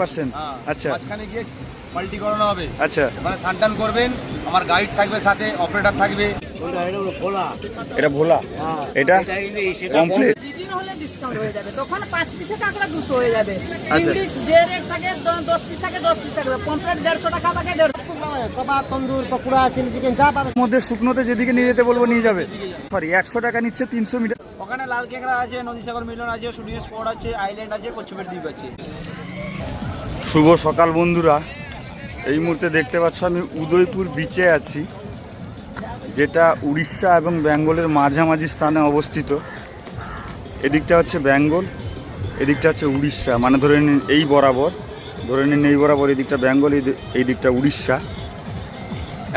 Percent. হ্যাঁ, আচ্ছা। মাঝখানে গিয়ে পাল্টি করানো হবে। আচ্ছা। মানে সানটান করবেন আমার গাইড থাকবে সাথে অপারেটর থাকবে। এটা ভোলা? এটা কমপ্লিট দুদিন হলে ডিসকাউন্ট হয়ে যাবে। তখন পাঁচ পিসে কাঁকড়া দুশো হয়ে যাবে। আচ্ছা। ইংলিশ যে রেট থাকে দশ পিস থাকে দশ পিস থাকবে। পমপ্লেট দেড়শো টাকা থাকে কাবাব তন্দুর পকোড়া চিলি চিকেন যা পাবে মধ্যে শুকনোতে যেদিকে নিয়ে যেতে বলব নিয়ে যাবে। সরি একশো টাকা নিচ্ছে তিনশো মিটার। ওখানে লাল কেঁকড়া আছে নদীসাগর মিলন আছে শুটিং স্পট আছে আইল্যান্ড আছে কচ্ছপের দ্বীপ আছে। শুভ সকাল বন্ধুরা। এই মুহূর্তে দেখতে পাচ্ছ আমি উদয়পুর বিচে আছি, যেটা উড়িষ্যা এবং বেঙ্গলের মাঝামাঝি স্থানে অবস্থিত। এদিকটা হচ্ছে বেঙ্গল, এদিকটা হচ্ছে উড়িষ্যা। মানে ধরে নিন এই বরাবর, ধরে নিন এই বরাবর এদিকটা বেঙ্গল, এই দিকটা উড়িষ্যা।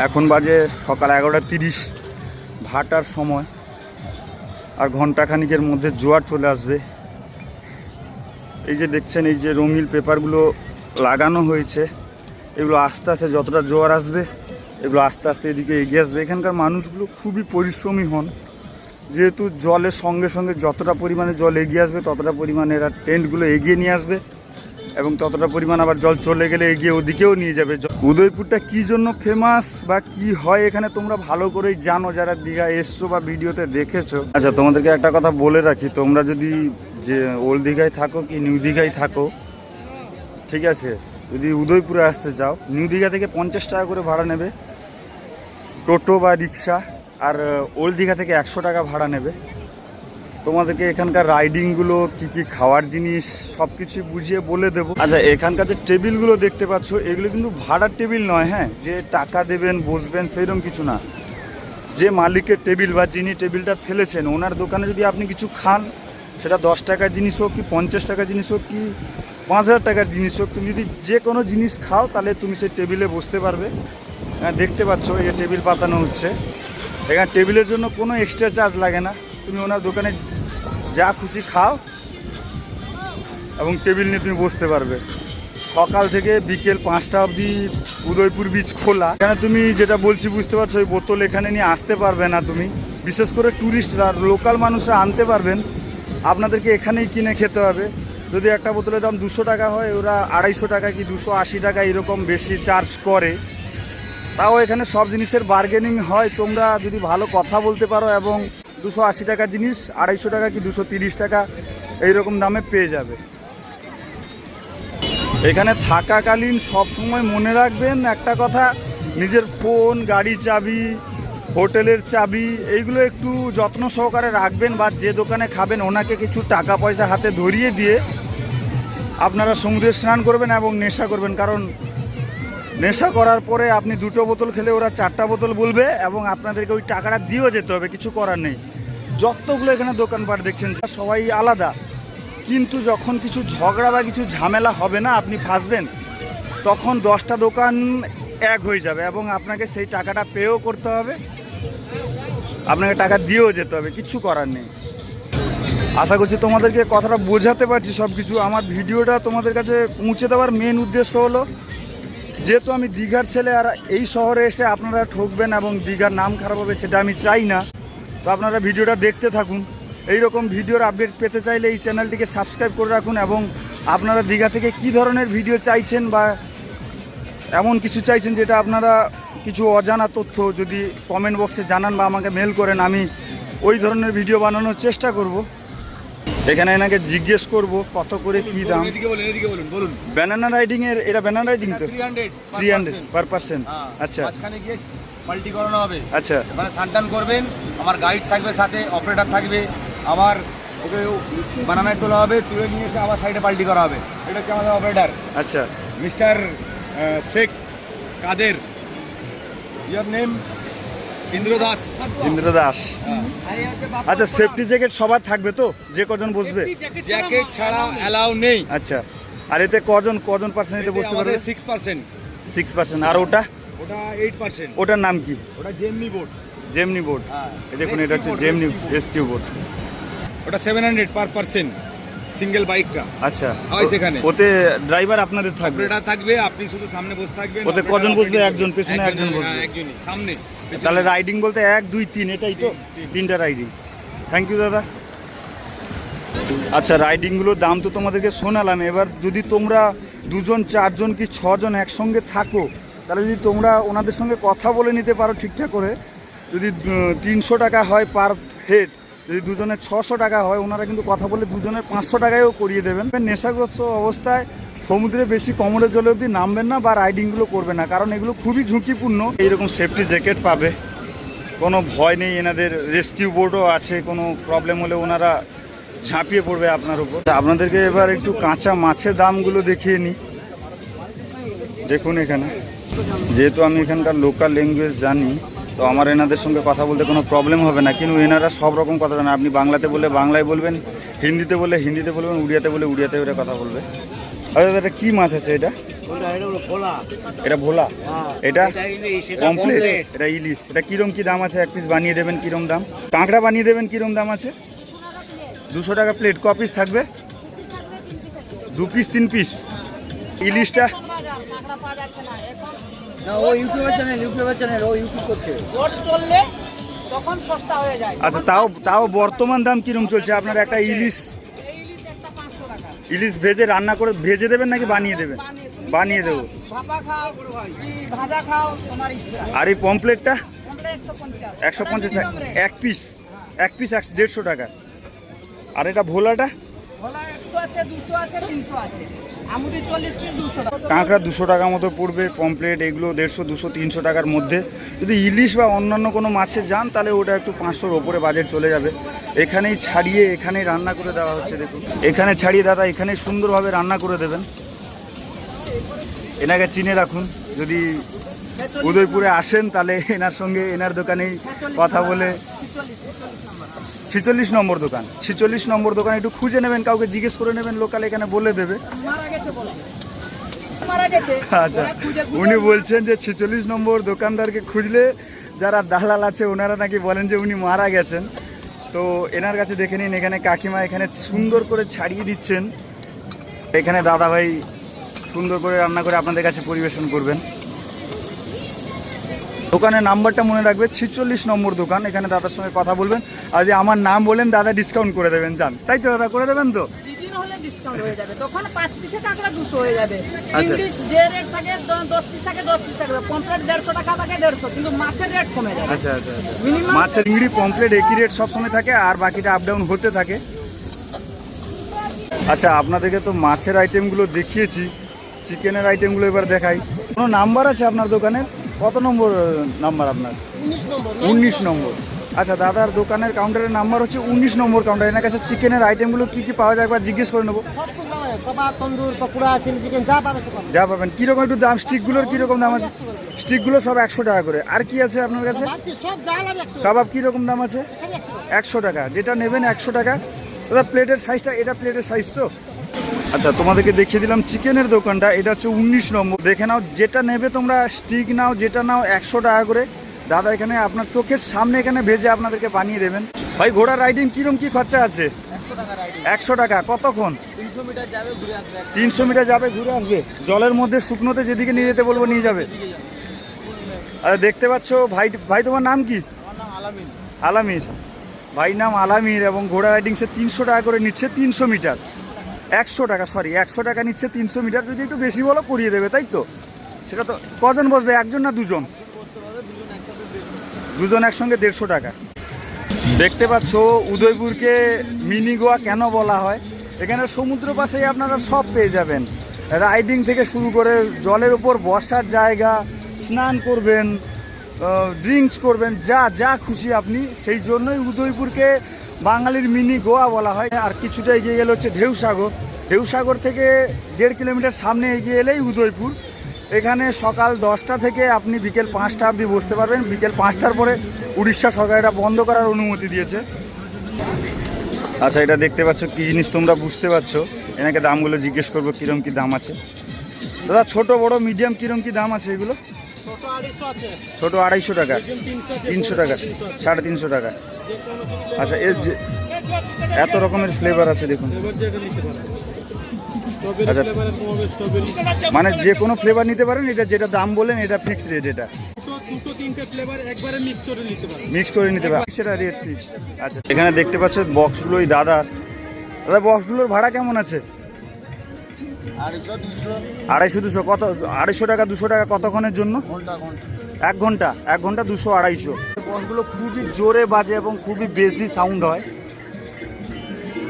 এখন বাজে সকাল এগারোটা তিরিশ, ভাটার সময়। আর ঘন্টাখানিকের মধ্যে জোয়ার চলে আসবে। এই যে দেখছেন, এই যে রঙিল পেপারগুলো লাগানো হয়েছে। এগুলো আস্তে আস্তে যতটা জোয়ার আসবে, এগুলো আস্তে আস্তে এদিকে এগিয়ে আসবে। এখানকার মানুষগুলো খুবই পরিশ্রমী হন। যেহেতু জলের সঙ্গে সঙ্গে যতটা পরিমাণে জল এগিয়ে আসবে, ততটা পরিমাণে এরা টেন্টগুলো এগিয়ে নিয়ে আসবে এবং ততটা পরিমাণ আবার জল চলে গেলে এগিয়ে ওদিকেও নিয়ে যাবে। উদয়পুরটা কি জন্য ফেমাস বা কি হয় এখানে তোমরা ভালো করেই জানো, যারা দীঘা এসছো বা ভিডিওতে দেখেছ। আচ্ছা তোমাদেরকে একটা কথা বলে রাখি। তোমরা যদি যে ওল্ড দীঘায় থাকো কি নিউ দীঘায় থাকো ঠিক আছে, যদি উদয়পুরে আসতে চাও, নিউ দীঘা থেকে পঞ্চাশ টাকা করে ভাড়া নেবে, টোটো বা রিক্সা, আর ওল্ড দীঘা থেকে একশো টাকা ভাড়া নেবে। তোমাদেরকে এখানকার রাইডিংগুলো, কি কি খাওয়ার জিনিস সব কিছু বুঝিয়ে বলে দেবো। আচ্ছা এখানকার যে টেবিলগুলো দেখতে পাচ্ছ, এগুলো কিন্তু ভাড়ার টেবিল নয় হ্যাঁ? যে টাকা দেবেন, বসবেন সেইরকম কিছু না। যে মালিকের টেবিল বা যিনি টেবিলটা ফেলেছেন, ওনার দোকানে যদি আপনি কিছু খান, সেটা দশ টাকার জিনিস হোক কি পঞ্চাশ টাকার জিনিস হোক কি পাঁচ হাজার টাকার জিনিস হোক। তুমি যদি যে কোনো জিনিস খাও, তাহলে তুমি সেই টেবিলে বসতে পারবে। হ্যাঁ দেখতে পাচ্ছ এই টেবিল পাতানো হচ্ছে। এখানে টেবিলের জন্য কোনো এক্সট্রা চার্জ লাগে না। তুমি ওনার দোকানে যা খুশি খাও এবং টেবিল নিয়ে তুমি বসতে পারবে। সকাল থেকে বিকেল পাঁচটা অবধি উদয়পুর বিচ খোলা। এখানে তুমি যেটা বলছি বুঝতে পারছ, ওই বোতল এখানে নিয়ে আসতে পারবে না তুমি। বিশেষ করে ট্যুরিস্টরা লোকাল মানুষরা আনতে পারবেন। আপনাদেরকে এখানেই কিনে খেতে হবে। যদি একটা বোতলের দাম দুশো টাকা হয়, ওরা আড়াইশো টাকা কি দুশো আশি টাকা এরকম বেশি চার্জ করে। তাও এখানে সব জিনিসের বার্গেনিং হয়। তোমরা যদি ভালো কথা বলতে পারো এবং দুশো আশি টাকার জিনিস, আড়াইশো টাকা কি দুশো তিরিশ টাকা, এইরকম দামে পেয়ে যাবে। এখানে থাকাকালীন সব সময় মনে রাখবেন একটা কথা, নিজের ফোন গাড়ি চাবি, হোটেলের চাবি, এইগুলো একটু যত্ন সহকারে রাখবেন বা যে দোকানে খাবেন, ওনাকে কিছু টাকা পয়সা হাতে ধরিয়ে দিয়ে আপনারা সমুদ্রে স্নান করবেন এবং নেশা করবেন, কারণ নেশা করার পরে আপনি দুটো বোতল খেলে ওরা চারটা বোতল বলবে এবং আপনাদেরকে ওই টাকাটা দিয়েও যেতে হবে, কিছু করার নেই। যতগুলো এখানে দোকানপাট দেখছেন সবাই আলাদা। কিন্তু যখন কিছু ঝগড়া বা কিছু ঝামেলা হবে না, আপনি ফাঁসবেন, তখন দশটা দোকান এক হয়ে যাবে এবং আপনাকে সেই টাকাটা পেও করতে হবে, আপনাকে টাকা দিয়েও যেতে হবে, কিছু করার নেই। আশা করছি তোমাদেরকে কথাটা বোঝাতে পারছি সব কিছু আমার ভিডিওটা তোমাদের কাছে পৌঁছে দেওয়ার মেন উদ্দেশ্য হলো, যেহেতু আমি দীঘার ছেলে আর এই শহরে এসে আপনারা ঠকবেন এবং দীঘার নাম খারাপ হবে সেটা আমি চাই না, তো আপনারা ভিডিওটা দেখতে থাকুন। এই রকম ভিডিওর আপডেট পেতে চাইলে এই চ্যানেলটিকে সাবস্ক্রাইব করে রাখুন এবং আপনারা দীঘা থেকে কি ধরনের ভিডিও চাইছেন বা এমন কিছু চাইছেন যেটা আপনারা কিছু অজানা তথ্য যদি কমেন্ট বক্সে জানান বা আমাকে মেল করেন, আমি ওই ধরনের ভিডিও বানানোর চেষ্টা করব। এখানে এনাকে জিজ্ঞেস করব কত করে কি দাম? এদিকে বলুন এদিকে বলুন বলুন। ব্যানানা রাইডিং এর এটা ব্যানানা রাইডিং তো? থ্রি হান্ড্রেড পার পার্সন আচ্ছা। মাঝখানে গিয়ে পাল্টি করানো হবে। আচ্ছা। মানে সানটান করবেন আমার গাইড থাকবে সাথে অপারেটর থাকবে আমার ওকে বানানায় তোলা হবে তুলে নিয়ে এসে আবার সাইডে পাল্টি করা হবে। এটা হচ্ছে আমাদের অপারেটর আচ্ছা। Mister Sheikh Kader? Your name Indra Das. আচ্ছা সেফটি জ্যাকেট সবার থাকবে তো? যে কজন বসবে? জ্যাকেট ছাড়া অ্যালাউ নেই। আচ্ছা আর এতে কজন কজন পার্সেন্ট এতে বসতে পারবে? সিক্স পার্সেন্ট সিক্স পার্সেন্ট আর ওটা? ওটা এইট পার্সেন্ট ওটার নাম কি? ওটা জেমনি বোর্ড জেমনি বোর্ড হ্যাঁ। দেখুন এটা হচ্ছে জেমনি। রেস্কিউ বোর্ড ওটা seven hundred per percent single বাইকটা আচ্ছা হয় সেখানে। ওতে ড্রাইভার আপনাদের থাকবে? অপারেটর থাকবে আপনি শুধু সামনে বসে থাকবেন ওতে কজন বসবে? একজন, পেছনে একজন বসবে। হ্যাঁ, একজনই সামনে। তাহলে রাইডিং বলতে এক দুই তিন এটাই তো? তিনটা রাইডিং থ্যাংক ইউ দাদা। আচ্ছা রাইডিংগুলোর দাম তো তোমাদেরকে শোনালাম। এবার যদি তোমরা দুজন চারজন কি ছজন একসঙ্গে থাকো তাহলে যদি তোমরা ওনাদের সঙ্গে কথা বলে নিতে পারো ঠিকঠাক করে। যদি তিনশো টাকা হয় পার হেড যদি দুজনের ছশো টাকা হয় ওনারা কিন্তু কথা বলে দুজনের পাঁচশো টাকায়ও করিয়ে দেবেন। নেশাগ্রস্ত অবস্থায় সমুদ্রে বেশি কমরের জলে অবধি নামবেন না বা রাইডিংগুলো করবে না, কারণ এগুলো খুবই ঝুঁকিপূর্ণ। এইরকম সেফটি জ্যাকেট পাবে। কোনো ভয় নেই, এনাদের রেস্কিউ বোর্ডও আছে, কোনো প্রবলেম হলে ওনারা ঝাঁপিয়ে পড়বে আপনার উপর। আপনাদেরকে এবার একটু কাঁচা মাছের দামগুলো দেখিয়ে নিই। দেখুন এখানে। যেহেতু আমি এখানকার লোকাল ল্যাঙ্গুয়েজ জানি, তো আমার এনাদের সঙ্গে কথা বলতে কোনো প্রবলেম হবে না, কিন্তু এনারা সব রকম কথা জানে। আপনি বাংলাতে বলে বাংলায় বলবেন, হিন্দিতে বলে হিন্দিতে বলবেন, উড়িয়াতে বলে উড়িয়াতে ওরা কথা বলবে। আচ্ছা এটা কি মাছ আছে এটা? এটা ভোলা। এটা কমপ্লিট এটা ইলিশ এটা কিরম কি দাম আছে? এক পিস বানিয়ে দেবেন কিরম দাম? কাঁকড়া বানিয়ে দেবেন কিরম দাম আছে? দুশো টাকা প্লেট ক পিস থাকবে? দু পিস তিন পিস ইলিশটা? কাঁকড়া পাওয়া যাচ্ছে না এখন না ও ইউটিউবের চ্যানেল ইউটিউবের চ্যানেল ও ইউটিউব করছে। রোড চললে তখন সস্তা হয়ে যায়। আচ্ছা তাও তাও বর্তমান দাম কিরম চলছে? আপনার একটা ইলিশ ইলিশ ভেজে রান্না করে ভেজে দেবেন নাকি বানিয়ে দেবেন? বানিয়ে দেবো। আর এই পমপ্লেটটা একশো পঞ্চাশ। rate। এক পিস। এক পিস এক দেড়শো টাকা। আর এটা ভোলাটা? আছে আছে আছে। কাঁকড়া দুশো টাকা মতো পড়বে পমপ্লেট এগুলো দেড়শো, দুশো, তিনশো টাকার মধ্যে। যদি ইলিশ বা অন্যান্য কোনো মাছে যান, তাহলে ওটা একটু পাঁচশোর ওপরে বাজেট চলে যাবে। এখানেই ছাড়িয়ে, এখানেই রান্না করে দেওয়া হচ্ছে, দেখুন। এখানে ছাড়িয়ে দাদা, এখানে সুন্দরভাবে রান্না করে দেবেন। এনাকে চিনে রাখুন। যদি উদয়পুরে আসেন, তাহলে এনার সঙ্গে, এনার দোকানেই কথা বলে ছিচল্লিশ নম্বর দোকান। ছিচল্লিশ নম্বর দোকান একটু খুঁজে নেবেন, কাউকে জিজ্ঞেস করে নেবেন, লোকাল এখানে বলে দেবে। আচ্ছা উনি বলছেন যে ছেচল্লিশ নম্বর দোকানদারকে খুঁজলে যারা দালাল আছে, ওনারা নাকি বলেন যে উনি মারা গেছেন। তো এনার কাছে দেখে নিন, এখানে কাকিমা এখানে সুন্দর করে ছাড়িয়ে দিচ্ছেন। এখানে দাদাভাই সুন্দর করে রান্না করে আপনাদের কাছে পরিবেশন করবেন। দোকানের নাম্বারটা মনে রাখবে ছিচল্লিশ নম্বর দোকান এখানে দাদার সঙ্গে কথা বলবেন। আর যদি আমার নাম বলেন দাদা ডিসকাউন্ট করে দেবেন যান। তাই তো দাদা করে দেবেন তো? ডিসকাউন্ট হয়ে যাবে। তখন পাঁচ পিসে কাঁকড়া দুশো হয়ে যাবে। আচ্ছা। ইংলিশ যে রেট থাকে দশ পিস থাকে দশ পিস থাকবে। পমপ্লেট দেড়শো টাকা থাকে দেড়শো। কিন্তু মাছের রেট কমে যাবে। আচ্ছা আচ্ছা আচ্ছা। মিনিমাম মাছের চিংড়ি পমপ্লেট একই রেট সবসময় থাকে আর বাকিটা আপ ডাউন হতে থাকে। আচ্ছা আপনাদেরকে তো মাছের আইটেমগুলো দেখিয়েছি। চিকেনের আইটেমগুলো এবার দেখাই। কোনো নাম্বার আছে আপনার দোকানে কত নম্বর নাম্বার আপনার? উনিশ নম্বর আচ্ছা দাদার দোকানের কাউন্টারের নাম্বার হচ্ছে উনিশ নম্বর কাউন্টার এনার কাছে চিকেনের আইটেমগুলো কী কী পাওয়া যায় একবার জিজ্ঞেস করে নেব। যা পাবেন। কীরকম একটু দাম? স্টিকগুলোর কীরকম দাম আছে? স্টিকগুলো সব একশো টাকা করে। আর কি আছে আপনার কাছে? কাবাব কীরকম দাম আছে? একশো টাকা। যেটা নেবেন একশো টাকা। দাদা প্লেটের সাইজটা এটা প্লেটের সাইজ তো? আচ্ছা তোমাদেরকে দেখিয়ে দিলাম চিকেনের দোকানটা এটা হচ্ছে উনিশ নম্বর। দেখে নাও যেটা নেবে তোমরা স্টিক নাও যেটা নাও একশো টাকা করে। দাদা এখানে আপনার চোখের সামনে এখানে ভেজে আপনাদেরকে বানিয়ে দেবেন। ভাই ঘোড়া রাইডিং কিরম কি খরচা আছে? একশো টাকা কতক্ষণ? তিনশো মিটার যাবে ঘুরে আসবে তিনশো মিটার যাবে ঘুরে আসবে। জলের মধ্যে শুকনোতে যেদিকে নিয়ে যেতে বলব নিয়ে যাবে। আরে দেখতে পাচ্ছ ভাই ভাই তোমার নাম কি? আলামির ভাই নাম আলামির এবং ঘোড়া রাইডিংসে তিনশো টাকা করে নিচ্ছে তিনশো মিটার। একশো টাকা সরি একশো টাকা নিচ্ছে তিনশো মিটার, যদি একটু বেশি বলো করিয়ে দেবে, তাই তো? সেটা তো কজন বসবে, একজন না দুজন? দুজন একসঙ্গে দেড়শো টাকা। দেখতে পাচ্ছ, উদয়পুরকে মিনি গোয়া কেন বলা হয়? এখানে সমুদ্র পাশেই আপনারা সব পেয়ে যাবেন। রাইডিং থেকে শুরু করে জলের উপর বসার জায়গা, স্নান করবেন ড্রিঙ্কস করবেন, যা যা খুশি আপনি, সেই জন্যই উদয়পুরকে বাঙালির মিনি গোয়া বলা হয়। আর কিছুটা এগিয়ে গেলে হচ্ছে ঢেউসাগর। ঢেউসাগর থেকে দেড় কিলোমিটার সামনে এগিয়ে এলেই উদয়পুর। এখানে সকাল দশটা থেকে আপনি বিকেল পাঁচটা অবধি বসতে পারবেন। বিকেল পাঁচটার পরে উড়িষ্যা সরকার এটা বন্ধ করার অনুমতি দিয়েছে। আচ্ছা এটা দেখতে পাচ্ছ কী জিনিস তোমরা বুঝতে পারছ? এনাকে দামগুলো জিজ্ঞেস করব কীরম কী দাম আছে? দাদা ছোট বড় মিডিয়াম কীরম কী দাম আছে এগুলো? ছোট আড়াইশো আছে। ছোট আড়াইশো টাকা। তিনশো টাকা সাড়ে তিনশো টাকা। আচ্ছা এর যে এত রকমের ফ্লেভার আছে, দেখুন। আচ্ছা মানে যে কোনো ফ্লেভার নিতে পারেন, এটা যেটা দাম বলেন এটা ফিক্স রেট এটা। মিক্স করে নিতে পারেন। সেটা রেট ফিক্স আচ্ছা এখানে দেখতে পাচ্ছ বক্সগুলো ওই দাদার দাদা বক্সগুলোর ভাড়া কেমন আছে? আড়াইশো দুশো কত আড়াইশো টাকা, দুশো টাকা কতক্ষণের জন্য? এক ঘণ্টা এক ঘণ্টা দুশো আড়াইশো। বসগুলো খুবই জোরে বাজে এবং খুবই বেশি সাউন্ড হয়।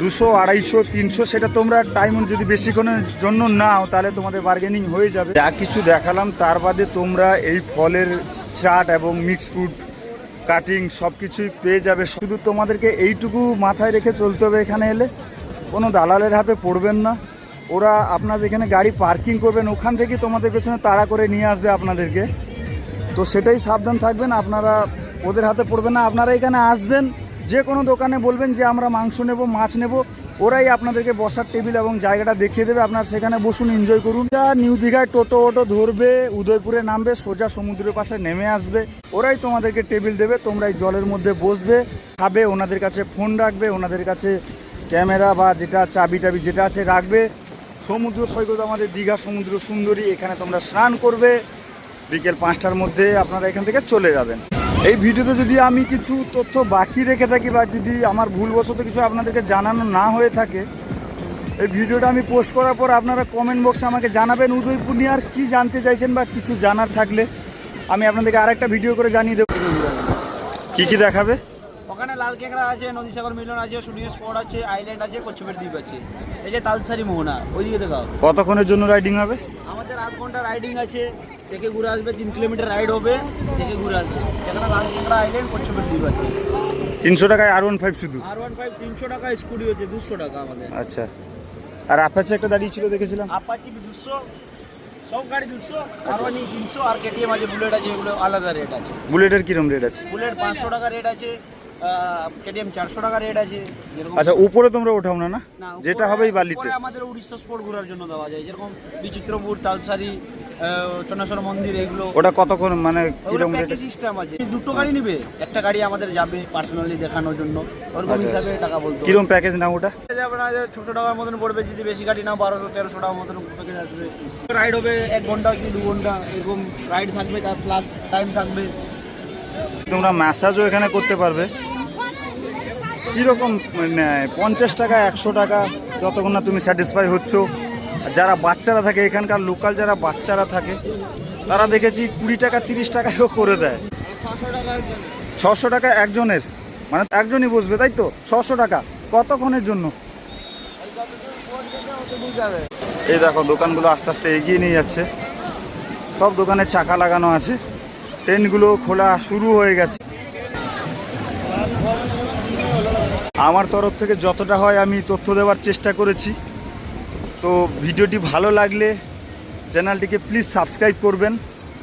দুশো, আড়াইশো, তিনশো, সেটা তোমরা টাইম যদি বেশিক্ষণের জন্য নাও, তাহলে তোমাদের বার্গেনিং হয়ে যাবে। যা কিছু দেখালাম, তার বাদে তোমরা এই ফলের চাট এবং মিক্স ফ্রুট কাটিং সব কিছুই পেয়ে যাবে। শুধু তোমাদেরকে এইটুকু মাথায় রেখে চলতে হবে এখানে এলে। কোনো দালালের হাতে পড়বেন না। ওরা আপনাদের এখানে গাড়ি পার্কিং করবেন, ওখান থেকে তোমাদের পেছনে তাড়া করে নিয়ে আসবে আপনাদেরকে। তো সেটাই সাবধান থাকবেন। আপনারা ওদের হাতে পড়বে না। আপনারা এখানে আসবেন, যে কোনো দোকানে বলবেন যে আমরা মাংস নেব, মাছ নেব, ওরাই আপনাদেরকে বসার টেবিল এবং জায়গাটা দেখিয়ে দেবে। আপনার সেখানে বসুন এনজয় করুন। যা নিউ দীঘায় টোটো ওটো ধরবে, উদয়পুরে নামবে, সোজা সমুদ্রের পাশে নেমে আসবে। ওরাই তোমাদেরকে টেবিল দেবে তোমরা জলের মধ্যে বসবে, খাবে, ওনাদের কাছে ফোন রাখবে, ওনাদের কাছে ক্যামেরা বা যেটা চাবি টাবি যেটা আছে রাখবে। সমুদ্র সৈকত আমাদের দীঘা, সমুদ্র সুন্দরী, এখানে তোমরা স্নান করবে। বিকেল পাঁচটার মধ্যে আপনারা এখান থেকে চলে যাবেন। এই ভিডিওতে যদি আমি কিছু তথ্য বাকি রেখে থাকি বা যদি আমার ভুলবশত কিছু আপনাদেরকে জানানো না হয়ে থাকে, এই ভিডিওটা আমি পোস্ট করার পর আপনারা কমেন্ট বক্সে আমাকে জানাবেন উদয়পুর নিয়ে আর কী জানতে চাইছেন বা কিছু জানার থাকলে আমি আপনাদেরকে আরেকটা ভিডিও করে জানিয়ে দেবো। কী কী দেখাবে? ওখানে লাল কেঁকড়া আছে নদীসাগর মিলন আছে শুটিং স্পট আছে আইল্যান্ড আছে কচ্ছপের দ্বীপ আছে। এই যে তালসারি মোহনা ওইদিকে দেখাও। কতক্ষণের জন্য রাইডিং হবে? আমাদের আধ ঘণ্টা রাইডিং আছে দেখে ঘুরে আসবে তিন কিলোমিটার রাইড হবে দেখে ঘুরে আসবে। এখানে লাল কেঁকড়া আইল্যান্ড কচ্ছপের দ্বীপ আছে। তিনশো টাকায় আর ওয়ান ফাইভ শুধু? আর ওয়ান ফাইভ তিনশো টাকা স্কুটি হচ্ছে দুশো টাকা আমাদের। আচ্ছা। আর আপাচ্ছে একটা দাঁড়িয়ে ছিল দেখেছিলাম? আপাচি দুশো? সব গাড়ি দুশো? আর ওয়ান তিনশো আর কেটিএম আছে বুলেট আছে এগুলো আলাদা রেট আছে। বুলেটের কিরম রেট আছে? বুলেট পাঁচশো টাকা রেট আছে। কেটিএম চারশো টাকা রেট আছে যেরকম আচ্ছা উপরে তোমরা ওঠাও না না? যেটা উপরে- হবে এই বালিতে। আমাদের উড়িষ্যা স্পোর্ট ঘোরার জন্য দেওয়া যায় যেরকম বিচিত্রপুর তালসারি চন্দ্রেশ্বর মন্দির এগুলো। ওটা কতক্ষণ মানে রেট সিস্টেম আছে। দুটো গাড়ি নিবে একটা গাড়ি আমাদের যাবে পার্সোনালি দেখানোর জন্য ওরকম আচ্ছা, হিসাবে টাকা বলতে। কিরম প্যাকেজ না ওটা? না ছশো টাকার মতন পড়বে যদি বেশি গাড়ি না বারোশো তেরোশো টাকার মতন প্যাকেজ আসবে। রাইড হবে এক ঘণ্টা কি দু ঘণ্টা এরকম রাইড থাকবে তার প্লাস টাইম থাকবে। তোমরা ম্যাসাজও এখানে করতে পারবে। কীরকম নেয় পঞ্চাশ টাকা, একশো টাকা, যতক্ষণ না তুমি স্যাটিসফাই হচ্ছ। যারা বাচ্চারা থাকে, এখানকার লোকাল যারা বাচ্চারা থাকে, তারা দেখেছি কুড়ি টাকা, তিরিশ টাকায়ও করে দেয়। ছশো টাকা একজনের। মানে একজনই বসবে, তাই তো? ছশো টাকা। কতক্ষণের জন্য? এই দেখো, দোকানগুলো আস্তে আস্তে এগিয়ে নিয়ে যাচ্ছে। সব দোকানে চাকা লাগানো আছে। ট্রেনগুলো খোলা শুরু হয়ে গেছে। আমার তরফ থেকে যতটা হয় আমি তথ্য দেওয়ার চেষ্টা করেছি। তো ভিডিওটি ভালো লাগলে চ্যানেলটিকে প্লিজ সাবস্ক্রাইব করবেন,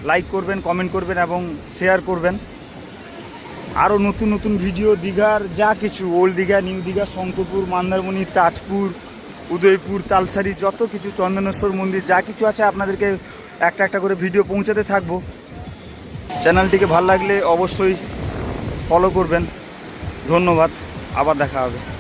লাইক করবেন, কমেন্ট করবেন এবং শেয়ার করবেন। আরও নতুন নতুন ভিডিও, দীঘার যা কিছু, ওল্ড দীঘা, নিউ দীঘা, শঙ্করপুর, মন্দারমণি, তাজপুর, উদয়পুর, তালসারি, যত কিছু চন্দনেশ্বর মন্দির, যা কিছু আছে আপনাদেরকে একটা একটা করে ভিডিও পৌঁছাতে থাকব। চ্যানেলটিকে ভালো লাগলে অবশ্যই ফলো করবেন। ধন্যবাদ। আবার দেখা হবে।